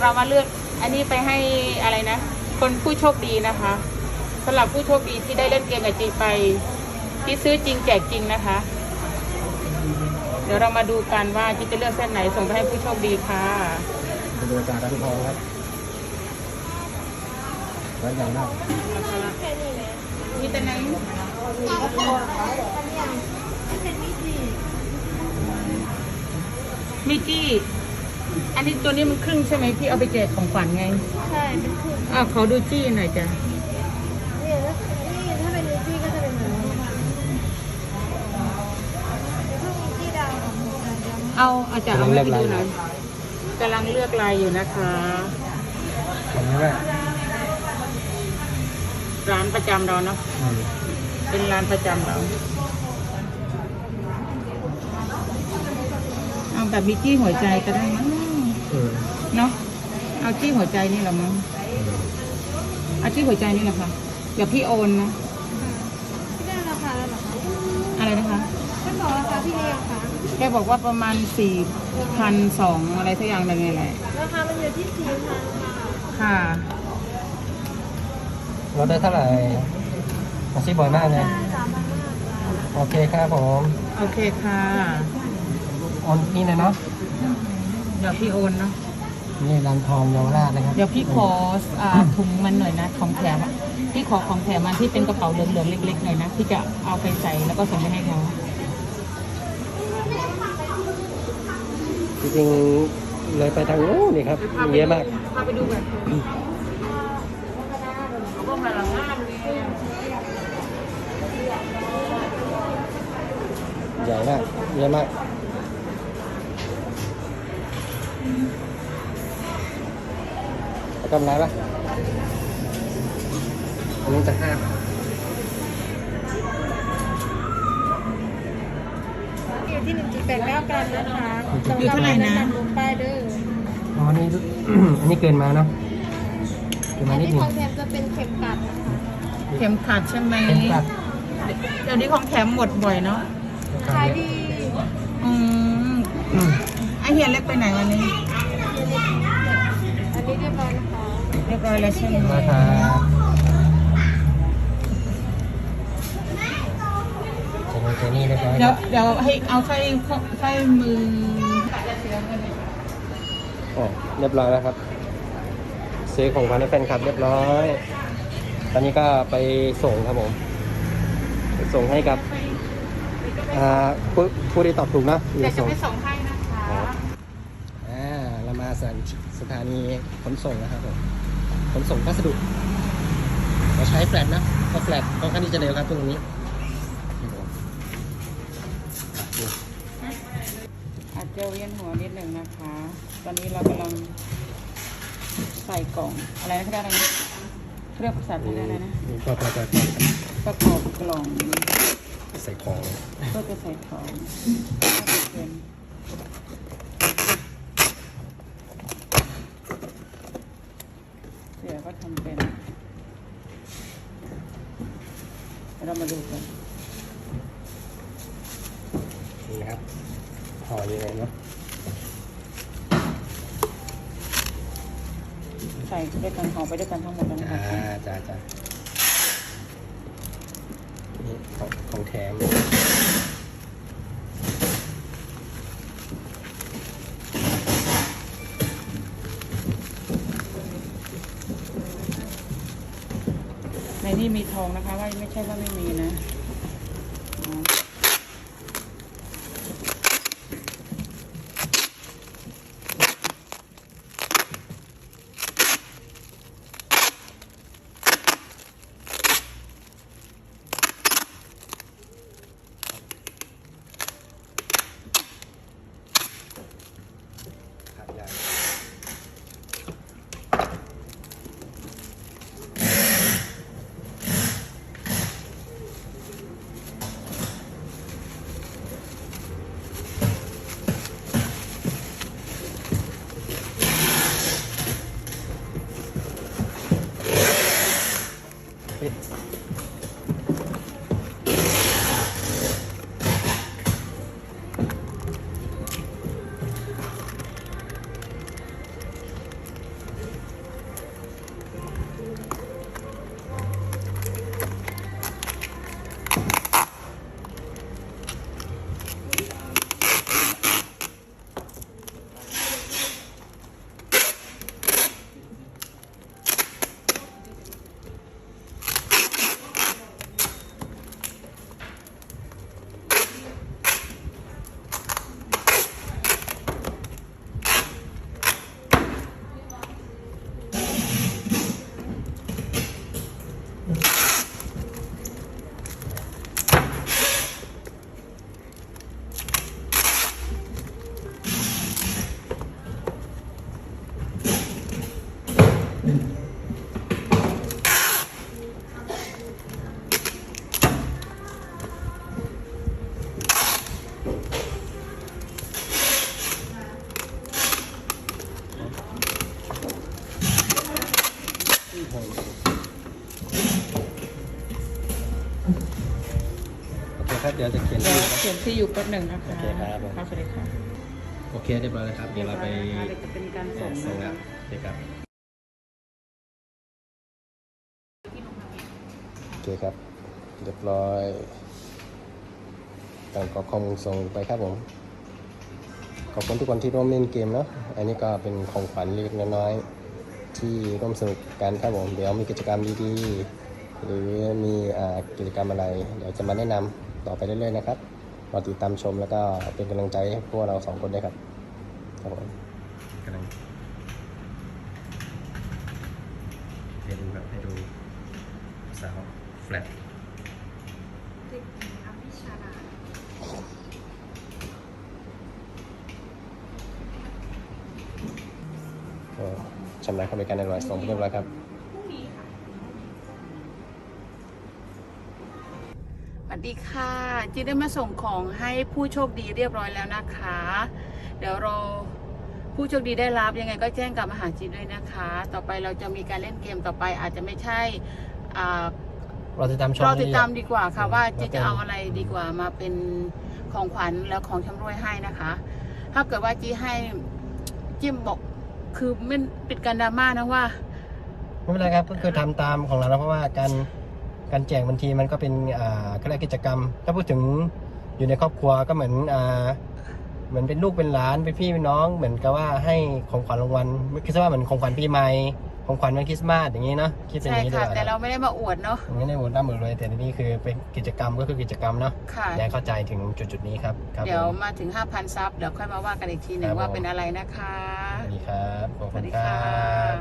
เรามาเลือกอันนี้ไปให้อะไรนะ คนผู้โชคดีนะคะสำหรับผู้โชคดีที่ได้เล่นเกมกับจีไป ที่ซื้อจริงแจกจริงนะคะ เดี๋ยวเรามาดูกันว่าจีจะเลือกเส้นไหนส่งไปให้ผู้โชคดีค่ะเป็นบรรยากาศร้านทองครับร้านใหญ่มากมีแต่ไหนมิกกี้ อันนี้ตัวนี้มันครึ่งใช่ไหมพี่เอาไปแจกของขวัญไงใช่เป็นคืออ่าขอดูจี้หน่อยจ้ะเนี่ยนี่ถ้าเป็นนิจี้ก็จะเป็นแบบนี้เดี๋ยวถ้านิจี้ดาวของหนูนะเดี๋ยวเอาอาจารย์เอาให้ไปดูหน่อยกำลังเลือกลายอยู่นะคะตรงนี้แหละร้านประจำเราเนาะอืมเป็นร้านประจำเราเอาแบบมิกกี้หัวใจก็ได้มั้งอืม เนาะเอาจี้หัวใจนี่แหละมั้งเอาจี้หัวใจนี่แหละค่ะเดี๋ยวพี่โอนนะพี่ได้ราคาแล้วเหรอคะอะไรนะคะไม่บอกราคาพี่เองค่ะแกบอกว่าประมาณสี่พันสองอะไรสักอย่างหนึ่งไงแหละราคามันอยู่ที่สี่พันค่ะค่ะเราได้เท่าไหร่อาชีพบ่อยมากเลยสามพันห้าค่ะโอเคครับผม โอเคค่ะโอนนี่เลยเนาะ เดี๋ยวพี่โอนเนาะนี่ร้านทองเยาวราชนะครับเดี๋ยวพี่ขออ่าถุงมันหน่อยนะของแถมอะพี่ขอของแถมมันที่เป็นกระเป๋าเหลืองๆเล็กๆหน่อยนะพี่จะเอาไปใส่แล้วก็ส่งไปให้เขาจริงๆเลยไปทางโน้นนี่ครับเยอะมากพาไปดูแบบเขาก็มาหลังงานเลยใหญ่มากเยอะมาก กำไรปะอันนี้จะห้าอยู่ที่หนึ่งจุดแปดเก้ากันนะคะอยู่เท่าไหร่นะลงป้ายเด้ออ๋อนี่ อันนี้เกินมาเนาะเกินอัมานนิดนี้หนึของงแถมจะเป็นเข็มกัดนะคะเข็มขัดใช่ไหมเข็มกลัดเดี๋ยวนี้ของแถมหมดบ่อยเนาะขายดีอืมอืมไอเฮียเล็กไปไหนวันนี้ อันนี้เรียบร้อยนะคะ เรียบร้อยแล้วใช่ไหมมาครับเจนี่เจนี่เรียบร้อยเดี๋ยวเดี๋ยวให้เอาไส้ข้อไส้มืออ๋อเรียบร้อยแล้วครับ ซื้อของขวัญให้แฟนคลับเรียบร้อย ตอนนี้ก็ไปส่งครับผมไปส่งให้กับอ่าผู้ผู้ที่ตอบถูกเนอะเดี๋ยวจะส่งไปส่งให้นะคะ อ่าเรามาสถานสถานีขนส่งนะครับผม ขนส่งพัสดุเราใช้แฟลชนะเพราะแฟลชค่อนข้างที่จะเร็วครับตรงนี้ครับผมอะอาจจะเวียนหัวนิดหนึ่งนะคะ ตอนนี้เรากำลังใส่กล่องอะไรนะเขาเรียกอะไรนะเรียกภาษาไทยอะไรนะนี่ก็จะประกอบกล่องใส่ของเพื่อจะใส่ของเป็นเดี๋ยว ก็ทำเป็นเดี๋ยวเรามาดูกันนี่นะครับห่อยังไงเนาะใส่ด้วยกันของไปด้วยกันทั้งหมดแล้วนะอ่าคะจ้าจ้านี่ของของแถม ในนี่มีทองนะคะว่าไม่ใช่ว่าไม่มีนะ คครับเดี๋ยวจะเขียนเดี๋ยวชื่อเขียนที่อยู่แป๊บหนึ่งนะคะ โอเคครับผมสวัสดีค่ะ โอเคเรียบร้อยแล้วครับ เดี๋ยวเราไปเดี๋ยวจะเป็นการส่งส่งนะแล้วคะโอเคครับ เคครับ เรียบร้อยการกรอกข้อมูลส่งไปครับผม ขอบคุณทุกคนที่ร่วมเล่นเกมเนาะ อันนี้ก็เป็นของขวัญเล็กน้อยๆที่ร่วมสนุกกันครับผม เดี๋ยวมีกิจกรรมดีๆ หรือมีอกิจกรรมอะไร เดี๋ยวจะมาแนะนำต่อไปเรื่อยๆนะครับรอติดตามชมแล้วก็เป็นกำลังใจให้พวกเราสองคนด้วยครับ ครับผมกำลังให้ดูครับให้ดูสาว ลตเด็กหญิงอภิชาดาก็ชำระเข้าบริการในร้อยส่งเรียบร้อยครับสวัสดีค่ะจีได้มาส่งของให้ผู้โชคดีเรียบร้อยแล้วนะคะ เดี๋ยวเราผู้โชคดีได้รับยังไงก็แจ้งกลับมาหาจีด้วยนะคะ ต่อไปเราจะมีการเล่นเกมต่อไปอาจจะไม่ใช่อ่า ราติดตามชมเราติดตามดีกว่าค่ะอืมว่าแล้วจีเป็นจะเอาอะไรดีกว่ามาเป็นของขวัญแล้วของชำรวยให้นะคะ ถ้าเกิดว่าจีให้จิมบอกคือไม่ปิดการดราม่านะว่าไม่เป็นไรครับก็คือทำตามของเราแล้วเพราะว่าการการแจกบางทีมันก็เป็นอ่าก็เรียกกิจกรรม ถ้าพูดถึงอยู่ในครอบครัวก็เหมือนอ่าเหมือนเป็นลูกเป็นหลานเป็นพี่เป็นน้อง เหมือนกับว่าให้ของขวัญรางวัลคิดซะว่าเหมือนของขวัญปีใหม่ ของขวัญวันคริสต์มาสอย่างนี้เนาะคิดเป็นอใช่ย่างนี้ดีค่ะ กว่าแต่เราไม่ได้มาอวดเนาะ อย่างนี้ในวงด้ามมือเลยแต่นี่คือเป็นกิจกรรมก็คือกิจกรรมเนาะค่ะ อยากให้เข้าใจถึงจุดจุดๆนี้ครับครับเดี๋ยวผม มาถึง 5,000 ซับ เดี๋ยวค่อยมาว่ากันอีกทีหนึ่ครังบว่าผม เป็นอะไรนะคะ สวัสดีครับขอบสคุวัสณดีครัค่ะบ